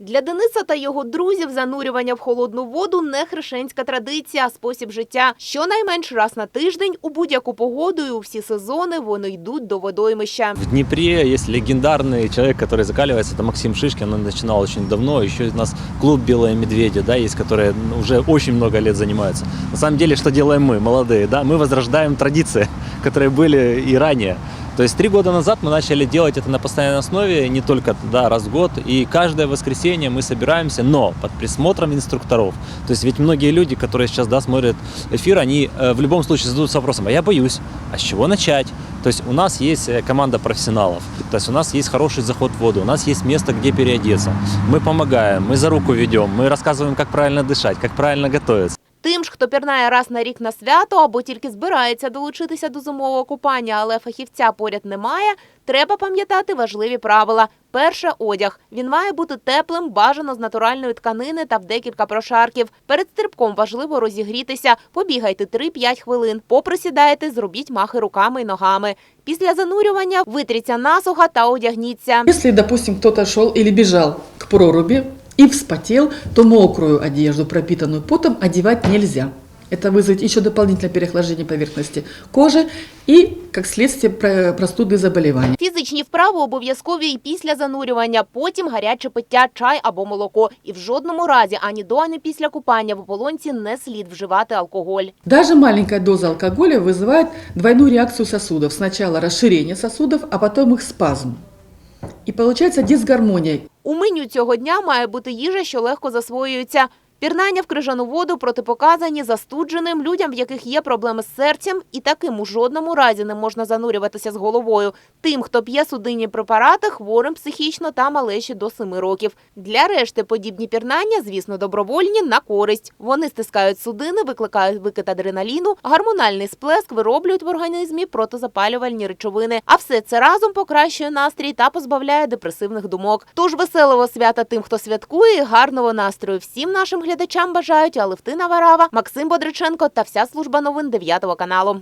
Для Дениса та його друзів занурювання в холодну воду не хрещенська традиція, а спосіб життя. Щонайменш раз на тиждень у будь-яку погоду і у всі сезони вони йдуть до водоймища. В Днепре есть легендарный человек, который закаливается, это Максим Шишкин, он начинал очень давно, еще у нас клуб «Белые медведи», да, есть, которые ну, уже очень много лет занимаются. На самом деле, что делаем мы, молодые, да, мы возрождаем традиции, которые были и ранее. То есть три года назад мы начали делать это на постоянной основе, не только да, раз в год, и каждое воскресенье мы собираемся, но под присмотром инструкторов. То есть ведь многие люди, которые сейчас да, смотрят эфир, они э, в любом случае задаются вопросом, а я боюсь, а с чего начать? То есть у нас есть э, команда профессионалов, то есть у нас есть хороший заход в воду, у нас есть место, где переодеться. Мы помогаем, мы за руку ведем, мы рассказываем, как правильно дышать, как правильно готовиться. Тим ж, хто пірнає раз на рік на свято або тільки збирається долучитися до зимового купання, але фахівця поряд немає, треба пам'ятати важливі правила. Перше одяг. Він має бути теплим, бажано з натуральної тканини та в декілька прошарків. Перед стрибком важливо розігрітися. Побігайте 3-5 хвилин. Поприсідайте, зробіть махи руками й ногами. Після занурювання витріться насухо та одягніться. Если, допустим, кто-то шел или бежал к проруби и вспотел, то мокрую одежду, пропитанную потом, одевать нельзя. Это вызовет еще дополнительное переохлаждение поверхности кожи и, как следствие, про- простудные заболевания. Фізичні вправи обов'язкові і після занурювання, потім гаряче пиття, чай або молоко. І в жодному разі ані до, ані після купання в ополонці не слід вживати алкоголь. Даже маленькая доза алкоголя вызывает двойную реакцию сосудов. Сначала расширение сосудов, а потом их спазм. И получается дисгармония. У меню цього дня має бути їжа, що легко засвоюється. Пірнання в крижану воду протипоказані застудженим людям, в яких є проблеми з серцем, і таким у жодному разі не можна занурюватися з головою. Тим, хто п'є судинні препарати, хворим психічно та малечі до 7 років. Для решти подібні пірнання, звісно, добровольні на користь. Вони стискають судини, викликають викид адреналіну, гормональний сплеск вироблюють в організмі протизапалювальні речовини. А все це разом покращує настрій та позбавляє депресивних думок. Тож веселого свята тим, хто святкує, і гарного настрою всім нашим глядачам бажають Алевтина Варава, Максим Бодриченко та вся служба новин 9 каналу.